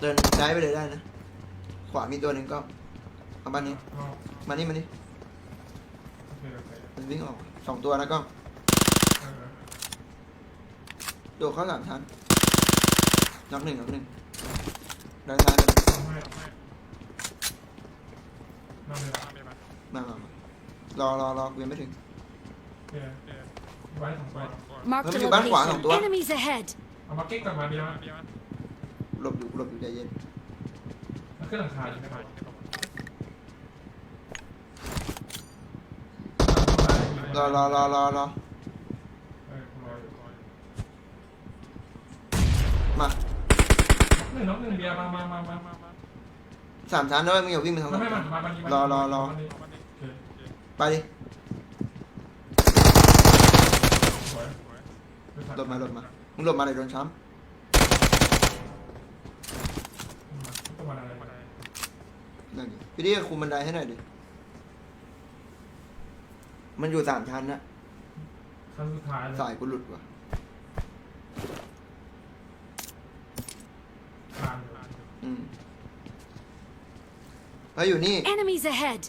เดินได้ายไปเลยได้นะ ขวามีตัวหนึ่งก็เอาบ้านนี้เอามานี่มานี่โอเคโอเคมันวิ่งออกสองตัวนะก็เออโดดเข้าสามชั้นน็อกหนึ่งน็อกหนึ่งเดินซ้ายไปเลยเอาให้เอาให้นั่งเลยนะมามามารอรอรอกูยังไม่ถึง โอเคไว้สองตัว Marked a Let me go back, Juan, location. Juan. Enemies ahead. เอามาเก็กกลับมาเดียว หลบอยู่หลบอยู่ใจเย็นแล้วขึ้นหลังคาอยู่ไหมรอรอรอรอรอเออรออยู่มาหนึ่งน้องหนึ่งเบียร์มามามามามามาสามชั้นด้วยมึงอย่าวิ่งไปทางไม่นั้นไม่มามาวันนี้รอรอรอวันนี้โอเคไปดิสวย หลบมาหลบมามึงหลบมาเลยโดนช้ต้องมาอะไรำนั่นดิพี่ดิคุมบันไดให้หน่อยดิ มันอยู่สามชั้นนะขั้นสุดท้ายเลยสายกูหลุดว่ะ คานอยู่อืมเฮ้ยอยู่นี่ Enemies ahead.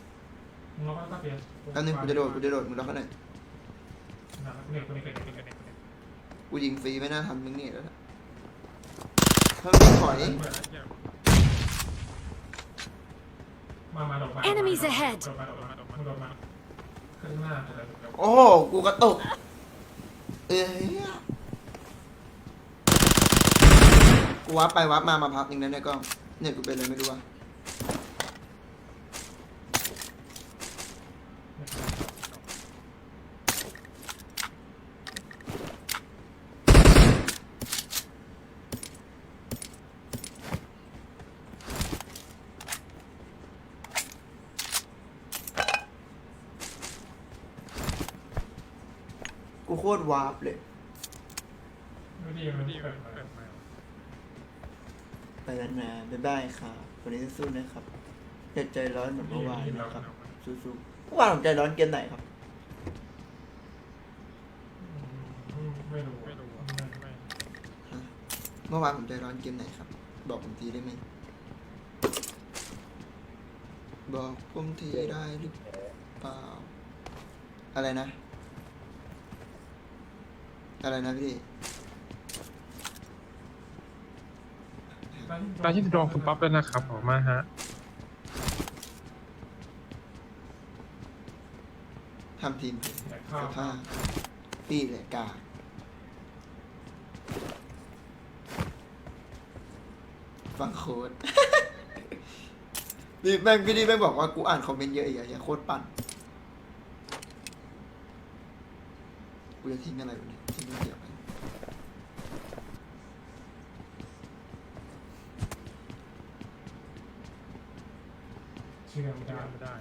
มึงล็อกแล้วก็เปลี่ยนแป๊บนึงกูจะโดดกูจะโดดมึงล็อกข้างในนะเนี่ยคนนี้เกิดเกิดเกิดเกิดกูยิงฟรีไม่น่าทันมึงนี่แล้วนะเพิ่มวิ่งถอย มามาโดดมา Enemies ahead โดดมาโดดมาโดดมาโดดมาขึ้นหน้าโดดมาโดดมาโอ้โห กูกระตุก เอ้ยกูวับไปวับมามาพักหนึ่งนะเนี่ยก็เนี่ยกูเป็นอะไรไม่รู้ว่ะ กูโคตรวาร์ปเลยไม่ดีมันดีแบบมาไปแล้วนะบ๊ายบายค่ะวันนี้สู้ๆนะครับอย่าใจร้อนเหมือนเมื่อวานนะครับสู้ๆเมื่อวานผมใจร้อนเกมไหนครับ ไม่รู้ไม่รู้ไม่ไม่เมื่อวานผมใจร้อนเกมไหนครับ บอกผมทีได้ไหมบอกผมทีได้หรือเปล่าอะไรนะ อะไรนะพี่ตาที่ดองคุณป๊อปด้วยนะครับผมมาฮะ ทำทีมแต่ข้าวกับผ้าปีแหละกาฟังโค้ด นี่แม่งพี่นี่แม่งบอกว่ากูอ่านคอมเมนต์เยอะอีกอะอย่าโคตรปั่น กูจะทิ้งอะไรวะเนี่ยทิ้งไม่เกี่ยวไป เชื่อไม่ได้ไม่ได้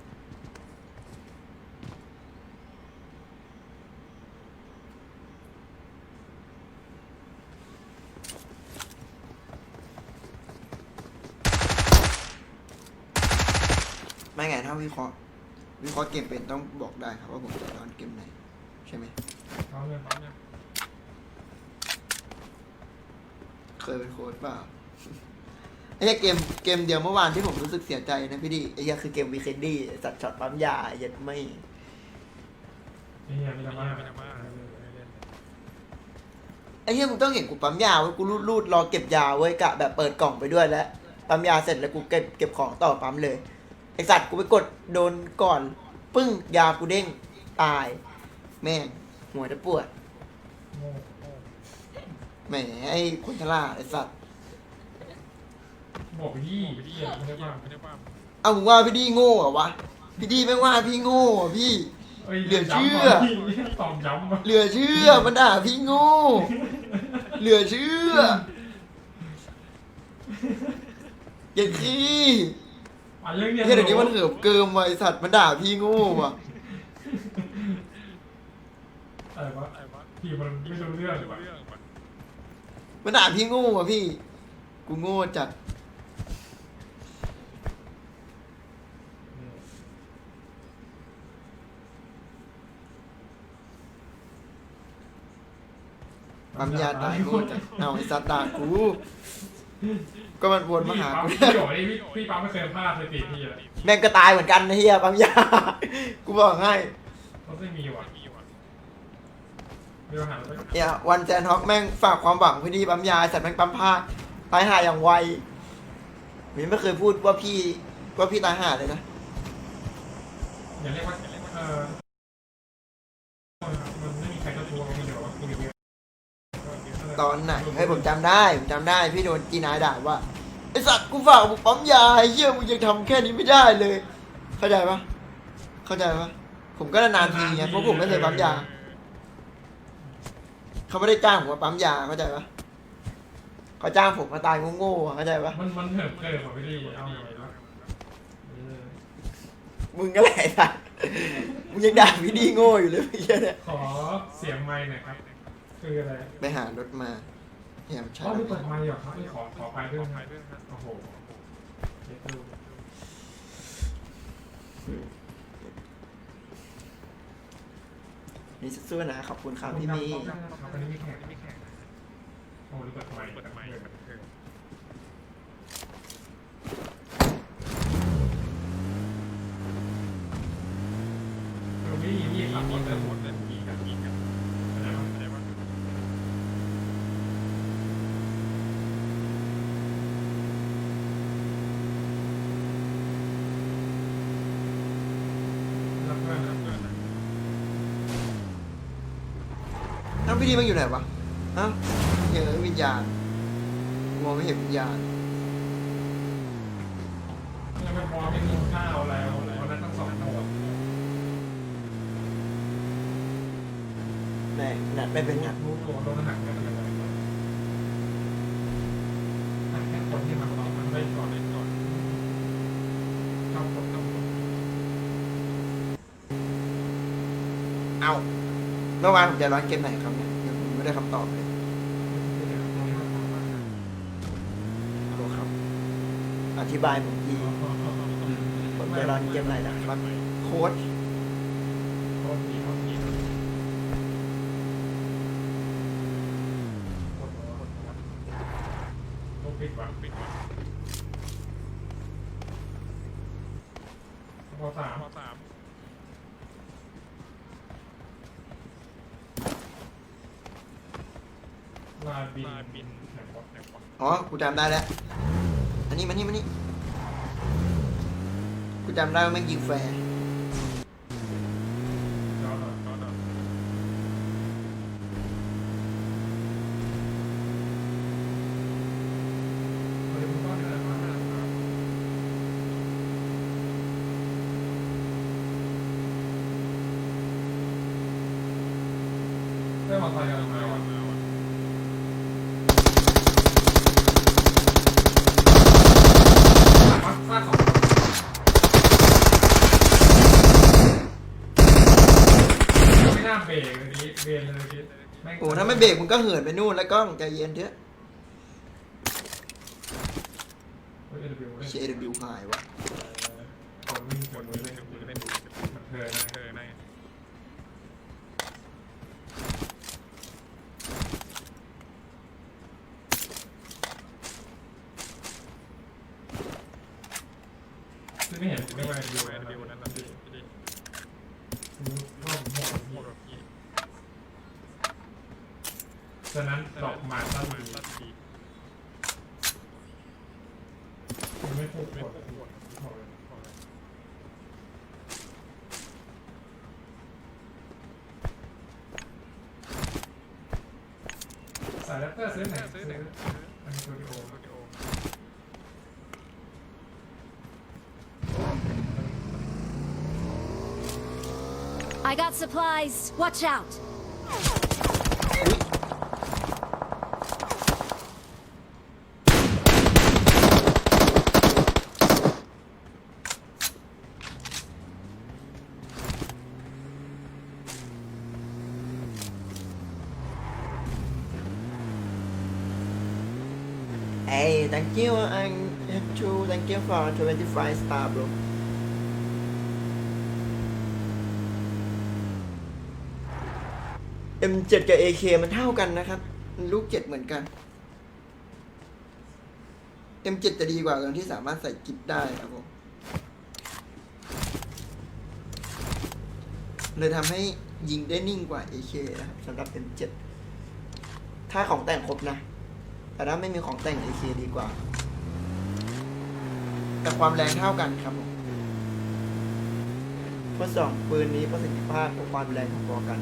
ไม่ไงถ้าวิเคราะห์วิเคราะห์เกมเป็นต้องบอกได้ครับว่าผมจะร้อนเกมไหน ใช่ไหมเอาเงินเอาเงินเคยเป็นโค้ดเปล่า ไอ้เหี้ยเกมเกมเดียวเมื่อวานที่ผมรู้สึกเสียใจนะพี่ดิไอ้เหี้ยคือเกมวีเคนดี้สัตว์ช็อตปั๊มยาไอ้เหี้ยัดไม่ไอ้เหี้ยไม่ได้มาไอ้เหี้ยมึงต้องเห็นกูปั๊มยาไว้ยกูรูดรูดรอเก็บยาไว้ยกะแบบเปิดกล่องไปด้วยแล้วปั๊มยาเสร็จแล้วกูเก็บเก็บของต่อปั๊มเลยไอสัตว์กูไปกดโดนก่อน ปึ้งยากูเด้งตาย แม่งหัวจะปวดโง่ แหมไอ้คนฉลาดไอสัตว์ บอกพี่พี่ไม่ได้ว่าไม่ได้ว่าเอามึงว่าพี่ดีโง่เหรอวะพี่ดีไม่งว่าพี่โง่เหรอพี่เหลือเชื่อ ตอบย้ำมาเหลือเชื่อมันด่าพี่โง่เหลือเชื่ออย่าขี้อะเรื่องเนี้ยเฮ้ยเดี๋ยวนี้มันเหิบเกิมว่ะไอสัตว์มันด่าพี่โง่ว่ะอะไรวะพี่มันไม่รู้เรื่องว่ะมันด่าพี่โง่ว่ะพี่ กูโง่จัด ปั๊มยาตายโง่จัดเอาไอสัตว์ด่ากู ก็มันวนมาหาพี่กูปั๊มพี่โดดนี่พี่พี่ปั๊มไม่เคยพลาดสถิติพี่เลยแม่งก็ตายเหมือนกันนะเฮียปั๊มยา กูบอกให้เขาไม่มีว่ะเดี๋ยวหาไปเนี่ยวันแจนฮอกแม่งฝากความหวังไว้ที่ปั๊มยาสัตว์แม่งปั๊มพลาดตายห่าอย่างไวผมยังไม่เคยพูดว่าพี่ว่าพี่ตายห่าเลยนะอย่าเรียกว่าเออมันไม่มีใครจะทวงมันเดี๋ยวว่าคุณเยอะ ตอนไหนให้ยผมจำได้ผมจำได้พี่โดนจีนายด่าว่าไอสัตว์กูฝากมึงปั๊มยาไอ้เหี้ยมึงยังทำแค่นี้ไม่ได้เลย เข้าใจปะเข้าใจปะผมก็นานๆทีไงเพราะผมไม่เคยปั๊มยาเขาไม่ได้จ้างผมมาปั๊มยาเข้าใจปะเขาจ้างผมมาตายโง่ๆอะเข้าใจปะมันมันเถิดเกินกว่าพี่ลี่เอาไงวะเออมึงก็แหละไอ้สัตว์มึงยังด่าพี่ดีโง่อยู่เลยเมื่อกี้เนี่ยขอเสียงไม้หน่อยครับ คืออะไรไปหารถมาเนี่ยมันใช่อ๋อไหมไม่เปิดไมค์เหรอครับไม่ขอขอไปด้วยนะโอ้โหเจ็บตู้นี่สู้ๆนะขอบคุณครับพี่มีครับอันนี้มีแขกมีแขกโอ้หรือเปิดไมค์เปิดไมค์ตรงนี้นี่ขับรถเลยหมดเลยมีกันมีกันอะไรวะอะไรวะรับเพื่อนรับเพื่อน น้อง พี่ดีมันอยู่ไหนวะเอ้าเห็นวิญญาณมองไม่เห็นวิญญาณยังไม่พอไม่กินข้าวอะไรวันนั้นต้องสองโมงแน่นัดไม่เป็นนัดรู้ตัวลดน้ำหนักกันเลยแค่คนที่มันมันไม่ก่อนเลยก่อนชอบคนชอบคนเอ้าเมื่อวานผมจะร้อนเกมไหนครับเนี่ยยัง ไม่ได้คำตอบเลยโหลครับ อธิบายผมทีผมจะรันเกมไหนนะครับ โค้ด โคตรดีโคตรดีโคตรปิดว่ะปิดว่ะพอสามพอสาม ลาบินลาบินไหนวะไหนวะอ๋อ กูจำได้แล้ว อันนี้มานี่มานี่ กูจำได้ว่าแม่งยิงแฟร์ ย้อนหน่อยย้อนหน่อยเฮ้ยมึงต้องเดินมาหน้าครับได้มาไซค์กันมาว่ะมาซากสองไม่น่าเบรกเลยนี้เบรกเลยนี้แง โอ้ถ้าไม่ เบรกมึงก็เหินไปนู่นแล้วก็ใจเย็นเถอะเฮ้ยเอ็นบิวเลยเชดบิวหายวะ คนวิ่งคนวิ่งเล่นเล่นมันเธอนะเธอนะ ซื้อไหนซื้อไหนอันนี้สตูดิโอ I got supplies. Watch out. You and to thank you for 25 star bro M7 กับ AK มันเท่ากันนะครับ ลูก7เหมือนกัน M7 จะดีกว่าตรงที่สามารถใส่กิฟได้ครับผมเลยทำให้ยิงได้นิ่งกว่า AK นะครับสำหรับ M7 ถ้าของแต่งครบนะ แต่ถ้าไม่มีของแต่ง AK ดีกว่า แต่ความแรงเท่ากันครับผมเพราะสองปืนนี้ประสิทธิภาพกับความแรงพอๆกัน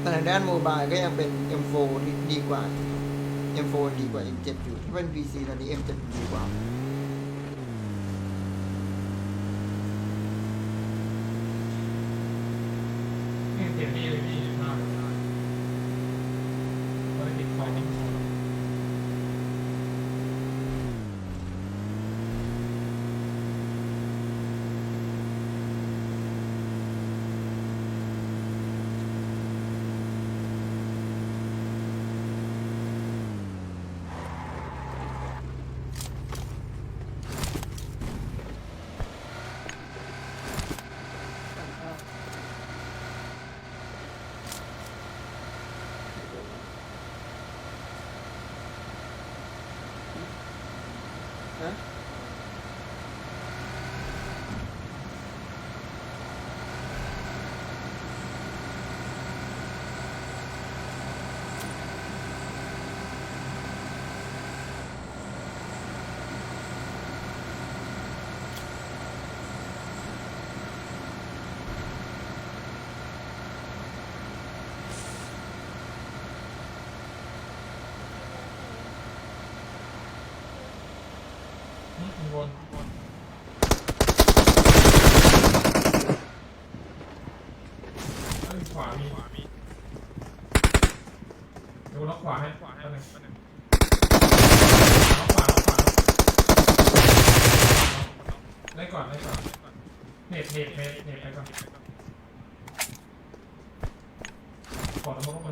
แต่ทางด้านโมบายก็ยังเป็น M4 ดีกว่า M4 ดีกว่า M7 อยู่ ถ้าเป็น PC ตอนนี้ M7 ดีกว่า นี่เสียงดีเลยพี่มากก็ได้ติดคอติดคอ ฮะ นี่วนวนขวามีขวามีดูล็อกขวาให้ขวาให้ล็อกขวาล็อกขวาได้ก่อนได้ก่อนเน็ตเน็ตเน็ตเน็ตไปก่อนขอตะมกลงไป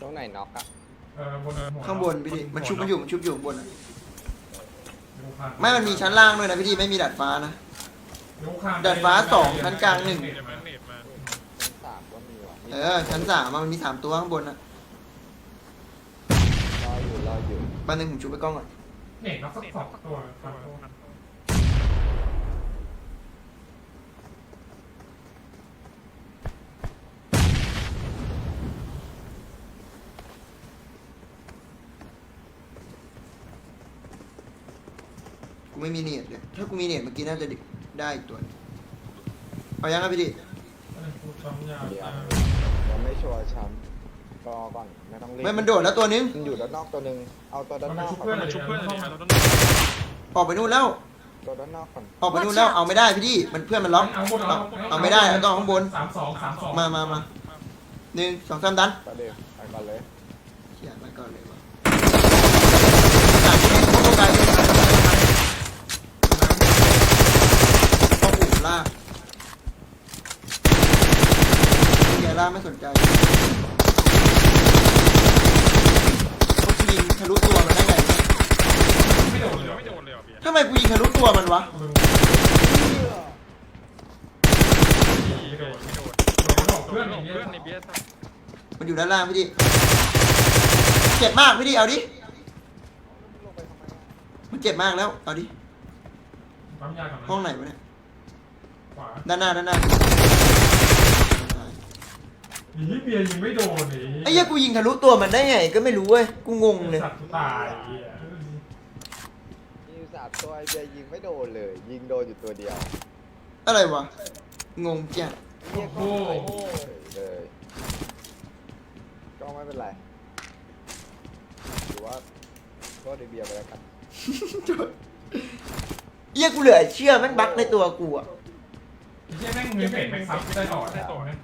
ตรงไหนน็อกอะ เออบนหัวข้างบนพี่ดิมันชุบมันอยู่มันชุบอยู่ข้างบนอะดูข้างไม่มันมีชั้นล่างด้วยนะพี่ดิไม่มีดาดฟ้านะดูข้งดาดฟ้าสองชั้นกลางหนึ่งเดี๋ยวมันเน็ตมาชั้นสามก็มีว่ะเออชั้นสามอะมันมีสามตัวข้างบนอะรออยู่รออยู่บ้านหนึ่งผมชุบไปกล้องก่อน เน็ตนับสักสองตัวสามตัว กู ไม่มีเน็ตเลยถ้ากูมีเน็ตเมื่อกี้น่าจะได้อีกตัวหนึ่งเอายังครับพี่ดิเออกูทำยาวเดี๋ยวอ่ายังไม่ชัวร์ช้ำรอก่อนไม่ต้องรีบไม่มันโดดแล้วตัวนึงมันอยู่ด้านนอกตัวหนึ่งเอาตัวด้านมันนมาอกชุบก่อเพื่อนนเลยชุบเพื่อนเลยเข้าดิมาเอาต้นออกไปนู่นแล้วตัวด้านนอกก่อนออกไปนู่นแล้วเอาไม่ได้พี่ดิมันเพื่อนมันล็อกเอาบนเอาเอาไม่ได้ต้องข้างบนสามสองสามสองมามามาหนึ่งสองสามดันประเดี๋ยวไปก่อนเลยเขียนไว้ก่อนเลยวะ สามที่นี่เขาต้องการต้องหูลากเกียร์ลากไม่สนใจเขายิงทะลุตัวมันได้ไงไม่โดนเลยไม่โดนเลยเหรอเบียร์ทำไมกูยิงทะลุตัวมันวะไม่โดนไม่โดนโดนเพื่อนอย่างเงี้ยเพื่อนในเบียร์มันอยู่ด้านล่างพี่ดิเจ็บมากพี่ดิเอาดิลงไปทำไมอะมันเจ็บมากแล้วเอาดิปั๊มยาก่อนนะห้องไหนวะเนี่ย ขวาด้านหน้าด้านหน้านี่เบียร์ยิงไม่โดนเลยไอ้เหี้ยกูยิงทะลุตัวมันได้ไงก็ไม่รู้เว้ยกูงงเลยสัตว์ตายเหี้ยมีอยู่สามตัวไอเบียร์ยิงไม่โดนเลย ยิงโดนอยู่ตัวเดียวอะไรวะงงจัดเรียกก็ไม่เฉยเลยก็ไม่เป็นไรหรือว่าก็ไอเบียร์ไปแล้วกัน เหี้ยกูเหลือเชื่อแม่งบั๊กในตัวกูอะไอ้เหี้ ยแม่งมีเฟดแม็กซับได้ต่อได้ต่อนะ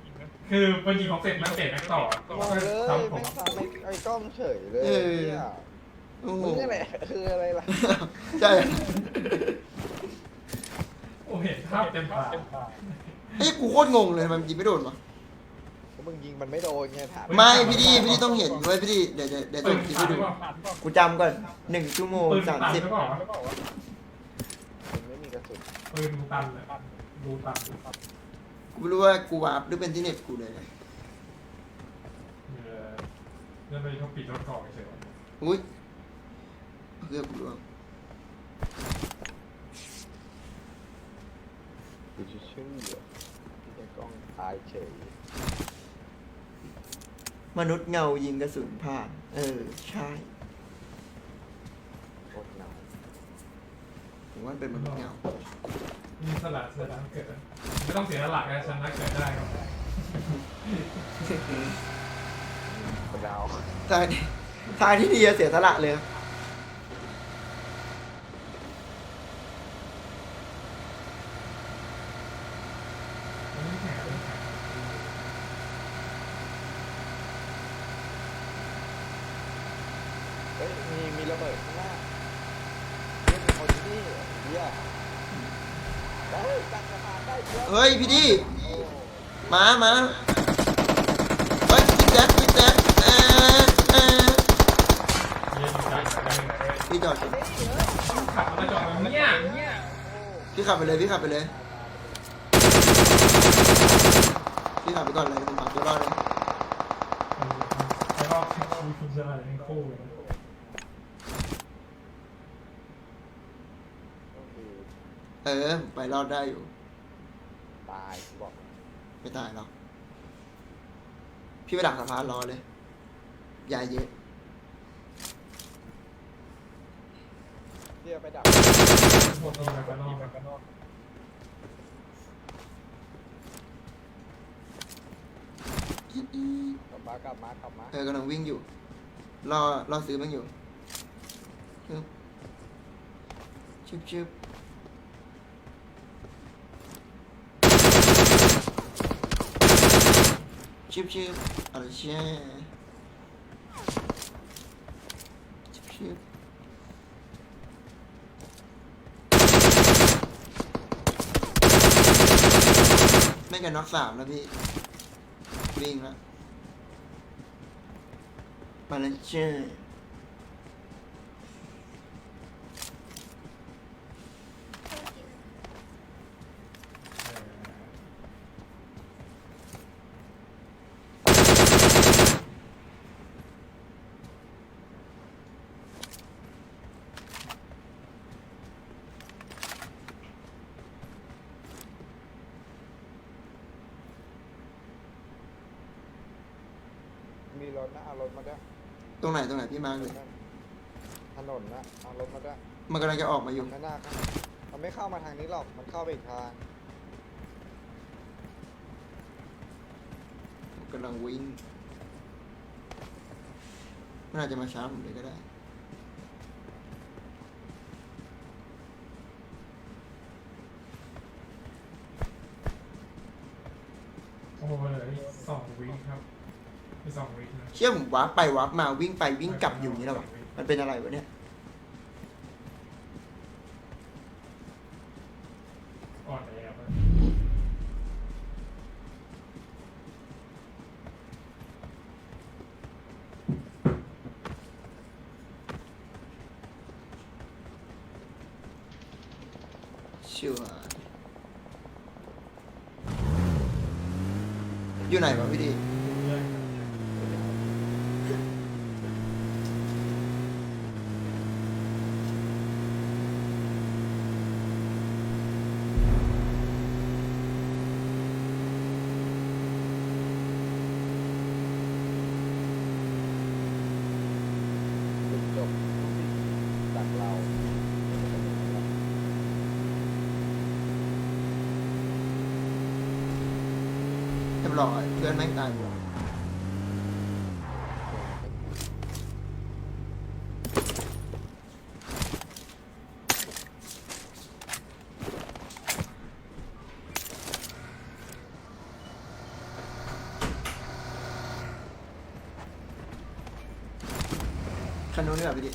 คือพอยิงของเสร็จมันเฟดแม็กต่อมองเลยซ้ำผมไม่ทำไอ้ไอ้กล้องเฉยเลยเออ เนี่ยโอ้โหมึงนี่แหละคืออะไรล่ะใช่โอ้เห็นภาพเต็มตาไอ้ยกูโคตรงงเลยทำไมมันยิงไม่โดนวะก็มึงยิงมันไม่โดนไงถามไม่พี่ดีพี่ดีต้องเห็นเว้ยพี่ดีเดี๋ยวเดี๋ยวเดี๋ยวปืส่นงคลิปขาให้ดหดูรือเปล่ากูจำก่อนหนึ่งชั่วโมงปืนสามตันสิบหรือเปล่ามันไม่มีกระสุนปืปืนตันเลย ดูตันกูไม่รู้ว่ากูวาร์ปหรือเป็นที่เน็ตกูเลยนะเออแล้วไปเขาปิดรถเกาะเฉยอุ้ยเพื่อกูร่วงกูจะเชื่อที่ไอ้กล้องตายเฉยมนุษย์เงายิงกระสุนผ่าน เออ ใช่โคตรหนาว ผมว่าเป็นมนุษย์เงา มีสลัดเสียดังเกิดไม่ต้องเสียสลัดนะชนะเกิดได้ครับกระดาวทางที่ทางที่ดีจะเสียสละเลยครับ มันไม่แข็งไม่แข็ง เฮ้ยมีมีระเบิดข้างหน้าเฮ้ยมีคนที่นี่เฮียเฮ้ยจัดสะพานได้เยอะ เฮ้ยพี่ดี โอ้ มามาเฮ้ยพี่แจ๊คพี่แจ๊คเออเออ เย็นจัดเลย พี่จอดก่อนขับมาจอดตรงเนี้ยพี่ขับไปเลยพี่ขับไปเลยพี่ขับไปก่อนเลยผมขับตัวรอดเลยแล้วก็คิดชีวิตคุณจะอะไรทั้งคู่เลยก็คือเออผมไปรอดได้อยู่ ตายกูบอกไม่ตายหรอกพี่ไปดักสะพานรอเลย อยาเยอะ เฮียไปดักันนอกกันนอกกลับมากลับมากลับมาเออกำลังวิ่งอยู่ รอรอซื้อมันอยู่ชึบชึบชึบชึบอะไรเช่ชึบชึบ ไม่กันน็อกสามแล้วพี่ วิ่งแล้วมาแล้วเชอร์ รถนะเอารถมาด้วยตรงไหนตรงไหนพี่มาร์คเลยถนนนะเอารถมาด้วยมันกำลังจะออกมาอยู่ ข้างหน้าครับมันไม่เข้ามาทางนี้หรอกมันเข้าไปอีกทางกำลังวิ่งมันอาจจะมาช้าผมเลยก็ได้ โอ้โหเลยสองวิครับ มีสองวินะเชื่อผมวาร์ปไปวาร์ปมาวิ่งไปวิ่งกลับอยู่อย่างนี้แล้ววะมันเป็นอะไรวะเนี่ย อ่อนแอไปชัวร์อยู่ไหนวะพี่ดี ดูเรื่อง จุดจบจากเรา เรียบร้อยเพื่อน แม่งตายหมดคันนู้นดีกว่าพี่ดิ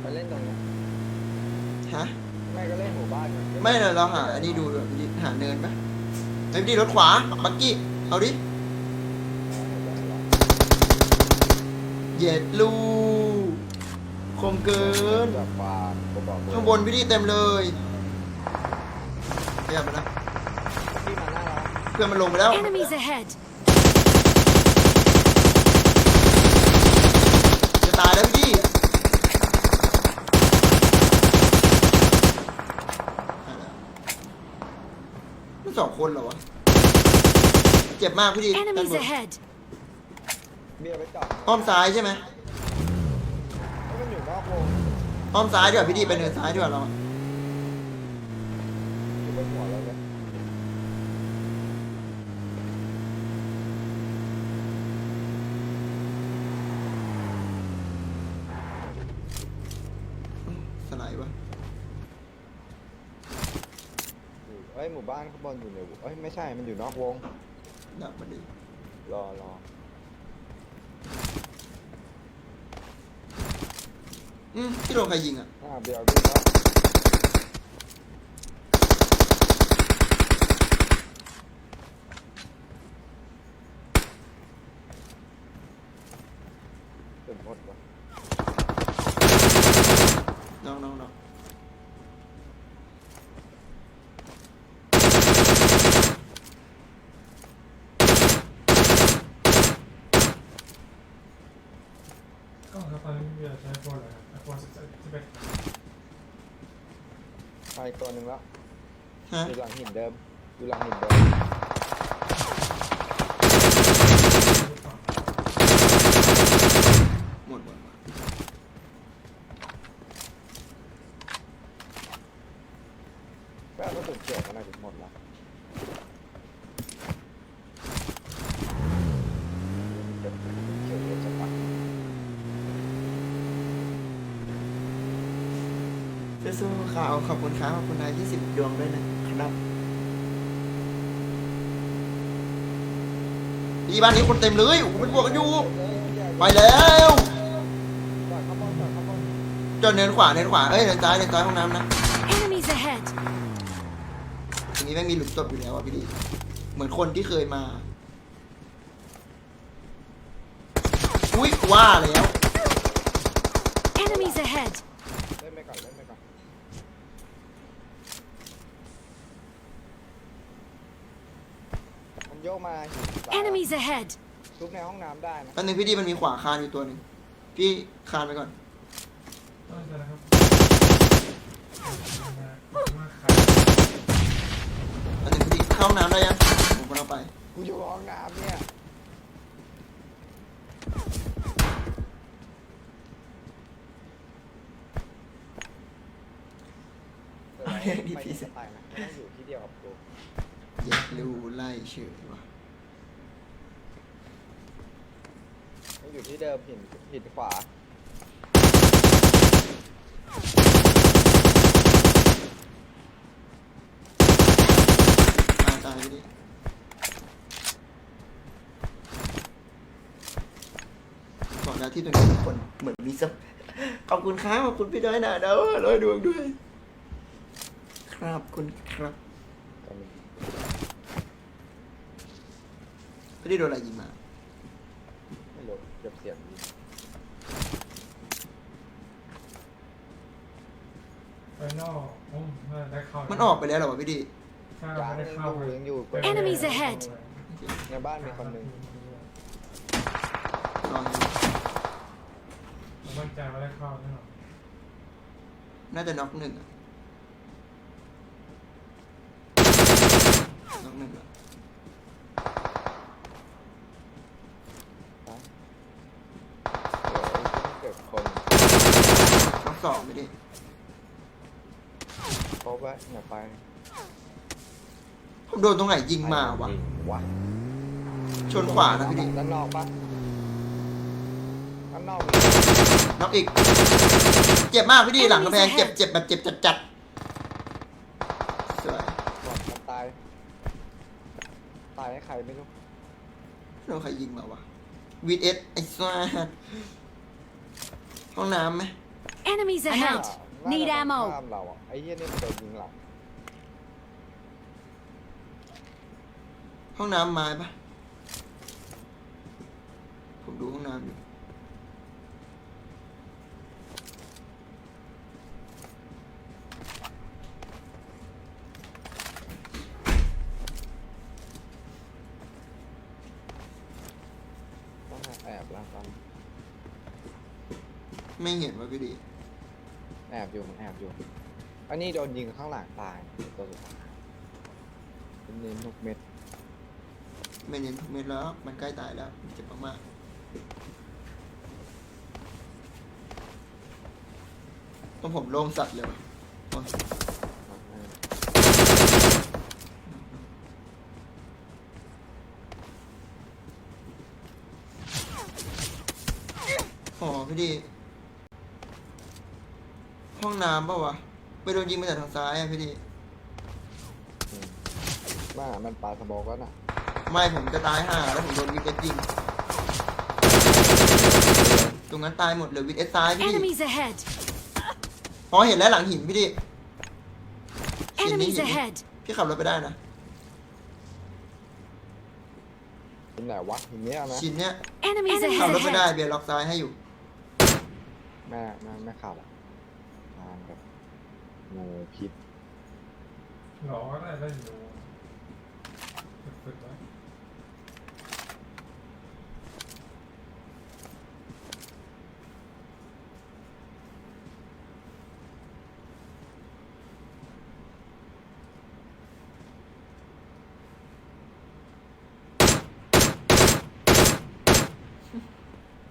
ไปเล่นตรงเนี้ย ฮะ ไม่ก็เล่นหมู่บ้านน ไม่ เลยเราหาอันนี้ดูด้วยพี่ดิหาเนินไหมเฮ้ยพี่ดิรถขวา บักกี้ เอาดิ เย็ดลูกมเกินแบบฟาดผมบอกเลยข้างบนพี่ดีเต็มเลยเรียบไปแล้วพี่มาหน้าเราเพื่อนมันลงไปแล้ว Enemies ahead! จะตายแล้วพี่ดีตายแล้วมัน สองคนเหรอวะ เจ็บมากพี่ดีด้าน Enemies บน ahead! เบียร์ไปจอดอ้อมซ้ายใช่ไหม ให้มันอยู่นอกวงอ้อมซ้ายดีกว่าพี่ดีไปเนินซ้ายดีกว่าเราอะ อยู่บนหัวเราเลย สไลด์วะ อยู่เอ้ยหมู่ บ้านข้างบนอยู่ในวงเอ้ยไม่ใช่มันอยู่นอกวง ดับมาดีรอรออืมที่โดนใครยิงอะอ่าเบียร์วิ่งแล้วเต็มหมดวะน้องน้องน้อง ก็ครับตอนนี้เบียร์ใช้โฟนอะไรครับโฟนสิบสิบเอ็ด มา อีกตัวหนึ่งแล้วฮะอยู่หลังหินเดิมอยู่หลังหินเดิม หมดหมดหมด แป้งก็สุดเขียวขนาดถึงหมดแล้วเก็บเขียวเยอะจังวะ สู้ๆข่าวขอบคุณครับขอบคุณนายยี่สิบดวงด้วยนะครับอีบ้านนี้คนเต็มเลยโอ้โหเป็นบวกกันอยู่ ไปแล้วจอดข้างบนจอดข้างบนจนเนินขวาเนินขวาเอ้ยเนินซ้ายเนินซ้ายห้องน้ำนะ Enemies ahead! อย่างนี้แม่งมีหลุมศพอยู่แล้วอะพี่ดีเหมือนคนที่เคยมา อุ้ยว่าแล้ว Enemies ahead! เล่นไปก่อนเล่นไปก่อนมันโยกมาหินซ้าย Enemies ahead! ทุบในห้องน้ำได้นะตอนนึงพี่ดีมันมีขวาคานอยู่ตัวหนึ่งพี่คานไปก่อน ต้องใช่นะครับมาขายตอนนึงพี่ดีเข้าห้องน้ำได้ยังผมก็เอาไป กูอยู่ห้องน้ำเนี่ย เออเอาเรื่องนี้ไปพี่ที่สิสไตล์นะไม่ต้องอยู่ที่เดียวกับกู อยากรู้ไล่เฉยว่ะต้องอยู่ที่เดิมหินหินขวา ตายตายพี่ดีบอกแล้วที่ตรงนี้ทุกคนเหมือนมีสักขอบคุณครับขอบคุณพี่ด้อยนะเด้อร้อยดวงด้วย ครับคุณครับ ตอนนี้ พี่ได้โดนอะไรยิงมา ไม่รู้เก็บเสียงดีไปนอกผมน่าได้เข้ามัมันออกไปแล้วเหรอวะพี่ดีถ้ายังไม่ได้ยังเข้าอยู่ยังอยู่ Enemies ahead ในบ้านมีคนหนึ่งลองดูผมมั่นใจว่าได้เข้าแน่นอนน่าจะน็อกหนึ่งอะน็อกหนึ่งอะนะเดี๋ยวเก็บคน น็อก สองพี่ดีครบไว้อย่าไปผมโดนตรงไหนยิงมาวะ วะชนขวานะพี่ดีด้านนอกปะด้านนอกมีน็อกอีก เจ็บมากพี่ดีหลังกระแพงเจ็บเจ็บแบบเจ็บจัดจัดๆสวยหมดมันตาย ตายให้ใครไม่รู้โดนใครยิงมาวะวีดเอสไอ้ซ่าห้องน้ำไหม Enemies ahead! Need ammo ห้องน้ำมาปะผมดูห้องน้ำอยู่ ต้องแอบแล้วครับไม่เห็นว่าพี่ดี อบอยู่มันแอบอยู่ อันนี้โดนยิงข้างหลังตายตัวสุดท้ายเป็นเน้นทุกเม็ดไม่เน้นทุกเม็ดแล้ว มันใกล้ตายแล้วเจ็บมากๆต้องผมโล่งสัตว์เลยว่ะโอ้ยโอ้พี่ดี ห้ องน้ำปะวะไปโดนยิงมาจากทางซ้ายอะพี่ดีอืมว่ามันปลาสโมกแล้วน่ะไม่ผมจะตายห่าแล้วผมโดนวิดเอสยิงตรงนั้นตายหมดเลยวิดเอสซ้ายพี่ Enemies ahead! อ๋อเห็นแล้วหลังหินพี่ดิหินนี้ Enemies หินนี้ ahead! พี่ขับรถไปได้นะเป็นไหนวะทีเนี้ยนะชิ้นเนี้ย Enemies ขับรถไปได้ ahead! เบียร์ล็อกซ้ายให้อยู่ แม่แม่แม่ข่าวอะทางแบบ งูพิษหลอกก็ได้ได้อยู่ฝึกไว้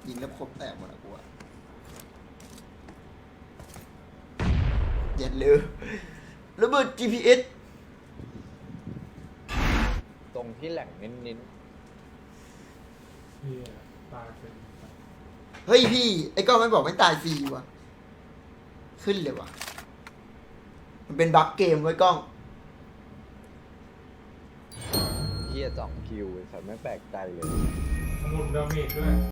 ยิงแล้วครบแตกหมด อะกูอะอย่าลืมระเบิด GPS ตรงที่แหล่งเน้นที่ตายเป็นเฮ้ยพี่ ไอ้ก้องไม่บอกไม่ตายฟรีว่ะ ขึ้นเลยว่ะ มันเป็นบั๊กเกมไว้ยกล้องๆที่จะจ่องคิวไอ้สัตว์ไม่แปลกใจเลย สมุดดาเมจด้วย